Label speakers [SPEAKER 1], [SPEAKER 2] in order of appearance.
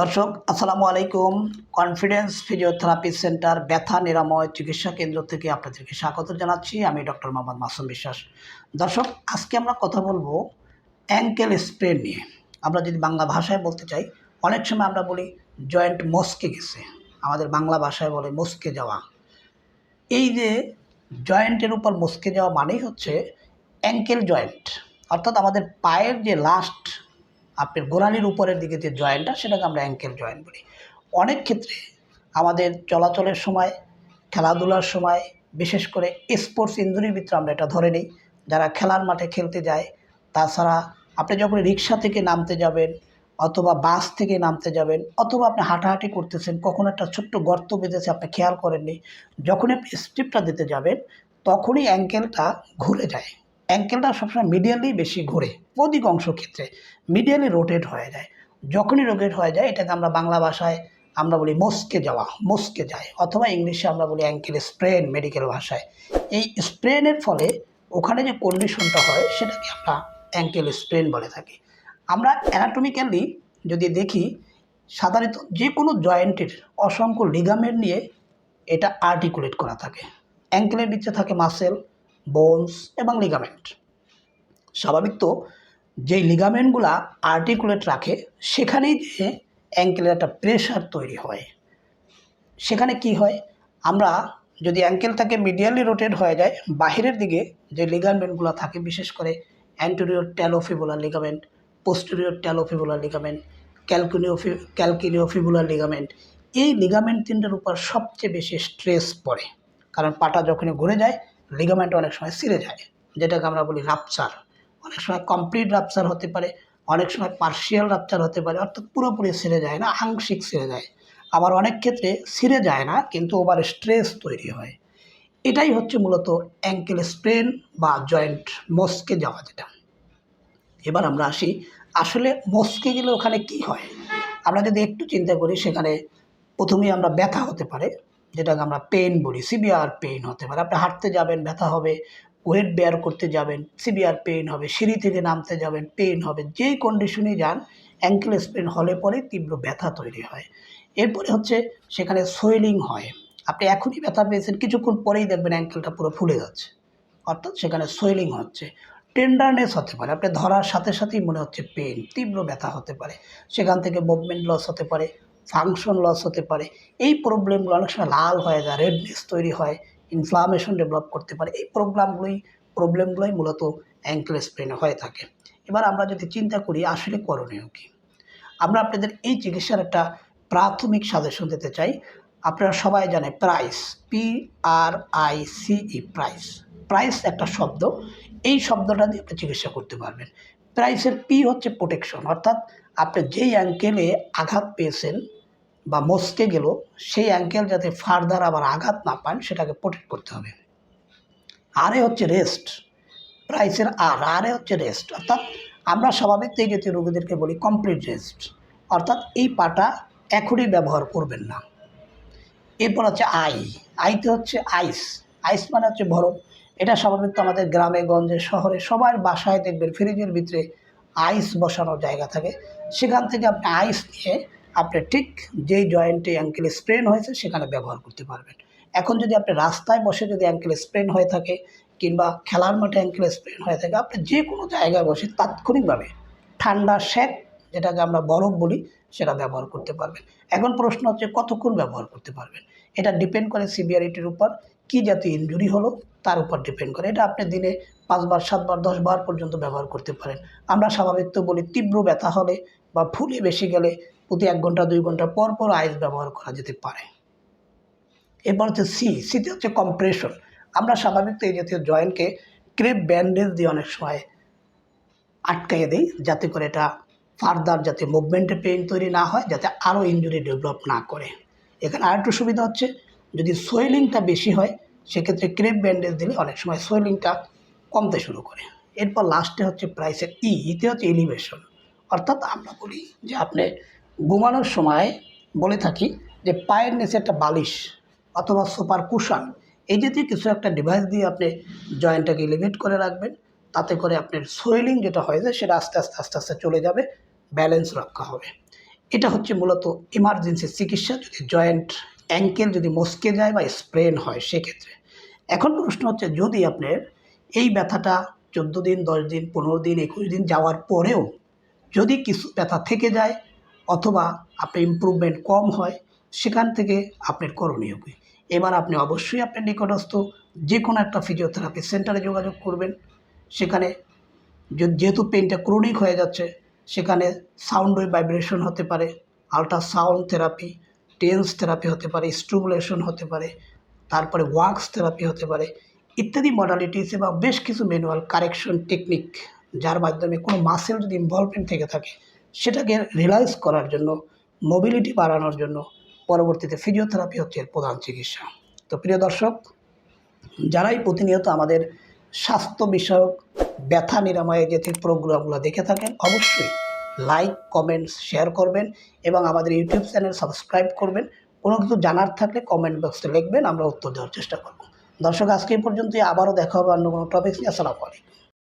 [SPEAKER 1] দর্শক, আসসালামু আলাইকুম। কনফিডেন্স ফিজিওথেরাপি সেন্টার ব্যথা নিরাময় চিকিৎসা কেন্দ্র থেকে আপনাদেরকে স্বাগত জানাচ্ছি। আমি ডক্টর মোহাম্মদ মাসুম বিশ্বাস। দর্শক, আজকে আমরা কথা বলব অ্যাঙ্কেল স্প্রেন নিয়ে। আমরা যদি বাংলা ভাষায় বলতে চাই, অনেক সময় আমরা বলি জয়েন্ট মস্কে গেছে। আমাদের বাংলা ভাষায় বলে মস্কে যাওয়া। এই যে জয়েন্টের উপর মস্কে যাওয়া মানেই হচ্ছে অ্যাঙ্কেল জয়েন্ট অর্থাৎ আমাদের পায়ের যে লাস্ট আপনার গোড়ালির উপরের দিকে যে জয়েন্টটা সেটাকে আমরা অ্যাঙ্কেল জয়েন্ট বলি। অনেক ক্ষেত্রে আমাদের চলাচলের সময়, খেলাধুলার সময়, বিশেষ করে স্পোর্টস ইঞ্জুরির ভিতরে আমরা এটা ধরে নিই। যারা খেলার মাঠে খেলতে যায়, তাছাড়া আপনি যখন রিক্সা থেকে নামতে যাবেন, অথবা বাস থেকে নামতে যাবেন, অথবা আপনি হাঁটাহাঁটি করতেছেন, কখন একটা ছোট্ট গর্ত বেঁধেছে, আপনি খেয়াল করেননি, যখনই আপনি স্টেপটা দিতে যাবেন, তখনই অ্যাঙ্কেলটা ঘুরে যায়। অ্যাঙ্কেলটা সবসময় মিডিয়ালি বেশি ঘুরে, অধিকাংশ ক্ষেত্রে। মিডিয়ালি রোটেট হয়ে যায়। যখনই রোটেট হয়ে যায়, এটাকে আমরা বাংলা ভাষায় আমরা বলি মস্কে যাওয়া, মস্কে যায়, অথবা ইংলিশে আমরা বলি অ্যাঙ্কেল স্প্রেন মেডিকেল ভাষায়। এই স্প্রেনের ফলে ওখানে যে কন্ডিশনটা হয়, সেটাকে আমরা অ্যাঙ্কেল স্প্রেন বলে থাকি। আমরা অ্যানাটমিক্যালি যদি দেখি, সাধারণত যে কোনো জয়েন্টের অসংখ্য লিগামেন্ট নিয়ে এটা আর্টিকুলেট করা থাকে। অ্যাঙ্কেলের নিচে থাকে মাসেল বোনস এবং লিগামেন্ট স্বাভাবিক তো, যেই লিগামেন্টগুলা আর্টিকুলেট রাখে, সেখানেই যে অ্যাঙ্কেলের একটা প্রেশার তৈরি হয়। সেখানে কি হয়? আমরা যদি অ্যাঙ্কেলটাকে মিডিয়ালি রোটেট হয়ে যায়, বাহিরের দিকে যে লিগামেন্টগুলো থাকে, বিশেষ করে anterior talofibular ligament posterior talofibular ligament ক্যালকুনিওফি calcaneofibular ligament এই লিগামেন্ট তিনটার উপর সবচেয়ে বেশি স্ট্রেস পড়ে। কারণ পাটা যখনই ঘুরে যায় লিগামেন্ট অনেক সময় ছিঁড়ে যায়, যেটাকে আমরা বলি রাপচার অনেক সময় কমপ্লিট রাপচার হতে পারে, অনেক সময় পার্শিয়াল রাপচার হতে পারে, অর্থাৎ পুরোপুরি ছিঁড়ে যায় না, আংশিক ছিঁড়ে যায়। আবার অনেক ক্ষেত্রে ছিঁড়ে যায় না, কিন্তু ওভার স্ট্রেস তৈরি হয়। এটাই হচ্ছে মূলত অ্যাঙ্কেল স্প্রেন বা জয়েন্ট মস্কে যাওয়া যেটা। এবার আমরা আসি, আসলে মস্কে গেলে ওখানে কি হয়? আমরা যদি একটু চিন্তা করি, সেখানে প্রথমেই আমরা ব্যথা হতে পারে যেটাকে আমরা পেন বলি সিভিয়ার পেন হতে পারে। আপনি হাঁটতে যাবেন, ব্যথা হবে ওয়েট বেয়ার করতে যাবেন সিভিয়ার পেন হবে, সিঁড়ি থেকে নামতে যাবেন পেন হবে যেই কন্ডিশনে যান অ্যাঙ্কেল স্প্রেন হলে পরে তীব্র ব্যথা তৈরি হয়। এরপরে হচ্ছে সেখানে সোয়েলিং হয়। আপনি এখনই ব্যথা পেয়েছেন, কিছুক্ষণ পরেই দেখবেন অ্যাঙ্কেলটা পুরো ফুলে যাচ্ছে। অর্থাৎ সেখানে সোয়েলিং হচ্ছে। টেন্ডারনেস হতে পারে, আপনি ধরার সাথে সাথেই মনে হচ্ছে পেন তীব্র ব্যথা হতে পারে। সেখান থেকে মুভমেন্ট লস হতে পারে। ফাংশন লস হতে পারে। এই প্রবলেমগুলো অনেক সময় লাল হয়ে যায় রেডনেস তৈরি হয় ইনফ্লামেশন ডেভেলপ করতে পারে। এই প্রবলেমগুলোই প্রবলেমগুলোই মূলত অ্যাঙ্কেল স্প্রেনে হয়ে থাকে। এবার আমরা যদি চিন্তা করি, আসলে করণীয় কী? আমরা আপনাদের এই চিকিৎসার একটা প্রাথমিক সাজেশন দিতে চাই। আপনারা সবাই জানে price P R I C E price price একটা শব্দ। এই শব্দটা দিয়ে আপনি চিকিৎসা করতে পারবেন। প্রাইসের পি হচ্ছে প্রোটেকশন অর্থাৎ আপনি যেই অ্যাঙ্কেলে আঘাত পেয়েছেন বা মস্কে গেল, সেই অ্যাঙ্কেল যাতে ফার্দার আবার আঘাত না পান, সেটাকে প্রোটেক্ট করতে হবে। আরে হচ্ছে রেস্ট প্রাইসের আর আরে হচ্ছে রেস্ট অর্থাৎ আমরা স্বাভাবিক এই রোগীদেরকে বলি কমপ্লিট রেস্ট অর্থাৎ এই পাটা এখনই ব্যবহার করবেন না। এরপর হচ্ছে আই আইতে হচ্ছে আইস আইস মানে হচ্ছে বরফ এটা তো আমাদের গ্রামে, গঞ্জে, শহরে সবার বাসায় দেখবেন, ফ্রিজের ভিতরে আইস বসানোর জায়গা থাকে। সেখান থেকে আপনি আইস নিয়ে আপনি ঠিক যেই জয়েন্টে অ্যাঙ্কেল স্প্রেন হয়েছে সেখানে ব্যবহার করতে পারবেন। এখন যদি আপনি রাস্তায় বসে যদি অ্যাঙ্কেল স্প্রেন হয়ে থাকে কিংবা খেলার মাঠে অ্যাঙ্কেল স্প্রেন হয়ে থাকে, আপনি যে কোনো জায়গায় বসে তাৎক্ষণিকভাবে ঠান্ডা শ্যাক যেটাকে আমরা বরফ বলি, সেটা ব্যবহার করতে পারবেন। এখন প্রশ্ন হচ্ছে কতক্ষণ ব্যবহার করতে পারবেন? এটা ডিপেন্ড করে সিভিয়ারিটির উপর। কী জাতীয় ইনজুরি হলো, তার উপর ডিপেন্ড করে। এটা আপনি দিনে পাঁচবার, সাতবার, দশবার পর্যন্ত ব্যবহার করতে পারেন। আমরা স্বাভাবিক তো বলি, তীব্র ব্যথা হলে বা ফুলে বেশি গেলে প্রতি এক ঘণ্টা, দুই ঘণ্টা পর পর আইস ব্যবহার করা যেতে পারে। এরপর হচ্ছে সি সিতে হচ্ছে কম্প্রেশন আমরা স্বাভাবিক তো এই জাতীয় জয়েন্টকে ক্রেপ ব্যান্ডেজ দিয়ে অনেক সময় আটকাইয়ে দিই, যাতে করে এটা ফার্দার যাতে মুভমেন্টে পেইন তৈরি না হয়, যাতে আরও ইঞ্জুরি ডেভেলপ না করে। এখানে আরেকটু সুবিধা হচ্ছে, যদি সোয়েলিংটা বেশি হয় সেক্ষেত্রে ক্রেপ ব্যান্ডেজ দিলে অনেক সময় সোয়েলিংটা কমতে শুরু করে। এরপর লাস্টে হচ্ছে প্রাইসের ই ইতে হচ্ছে এলিভেশন অর্থাৎ আমরা বলি যে আপনি ঘুমানোর সময় বলে থাকি যে পায়ের নিচে একটা বালিশ অথবা সুপার কুশান, এই জাতীয় কিছু একটা ডিভাইস দিয়ে আপনি জয়েন্টটাকে এলিভেট করে রাখবেন। তাতে করে আপনার সোয়েলিং যেটা হয়ে যায় সেটা আস্তে আস্তে আস্তে আস্তে চলে যাবে ব্যালেন্স রক্ষা হবে। এটা হচ্ছে মূলত ইমার্জেন্সি চিকিৎসা, যদি জয়েন্ট অ্যাঙ্কেল যদি মস্কে যায় বা স্প্রেন হয়, সেক্ষেত্রে। এখন প্রশ্ন হচ্ছে, যদি আপনার এই ব্যথাটা চোদ্দ দিন, দশ দিন, পনেরো দিন, একুশ দিন যাওয়ার পরেও যদি কিছু ব্যথা থেকে যায় অথবা আপনার ইমপ্রুভমেন্ট কম হয়, সেখান থেকে আপনার করণীয় কী? এবার আপনি অবশ্যই আপনার নিকটস্থ যে কোনো একটা ফিজিওথেরাপি সেন্টারে যোগাযোগ করবেন। সেখানে যেহেতু পেনটা ক্রনিক হয়ে যাচ্ছে, সেখানে সাউন্ড ওয়েভ ভাইব্রেশন হতে পারে আলট্রাসাউন্ড থেরাপি টেন্স থেরাপি হতে পারে স্ট্রুবুলেশন হতে পারে, তারপরে ওয়াক্স থেরাপি হতে পারে, ইত্যাদি মডালিটিস এবং বেশ কিছু ম্যানুয়াল কারেকশন টেকনিক যার মাধ্যমে কোনো মাসেল যদি ইনভলভমেন্ট থেকে থাকে, সেটাকে রিলাইজ করার জন্য মোবিলিটি বাড়ানোর জন্য পরবর্তীতে ফিজিওথেরাপি হচ্ছে প্রধান চিকিৎসা। তো প্রিয় দর্শক, যারাই প্রতিনিয়ত আমাদের স্বাস্থ্য বিষয়ক ব্যথা নিরাময়ের যে প্রোগ্রামগুলো দেখে থাকেন, অবশ্যই লাইক কমেন্টস শেয়ার করবেন এবং আমাদের ইউটিউব চ্যানেল সাবস্ক্রাইব করবেন। কোনো কিছু জানার থাকলে কমেন্ট বক্সে লিখবেন, আমরা উত্তর দেওয়ার চেষ্টা করব। দর্শক, আজকে এই পর্যন্তই। আবারও দেখা হবে অন্য কোনো টপিক্স নিয়ে। আসসালামু আলাইকুম।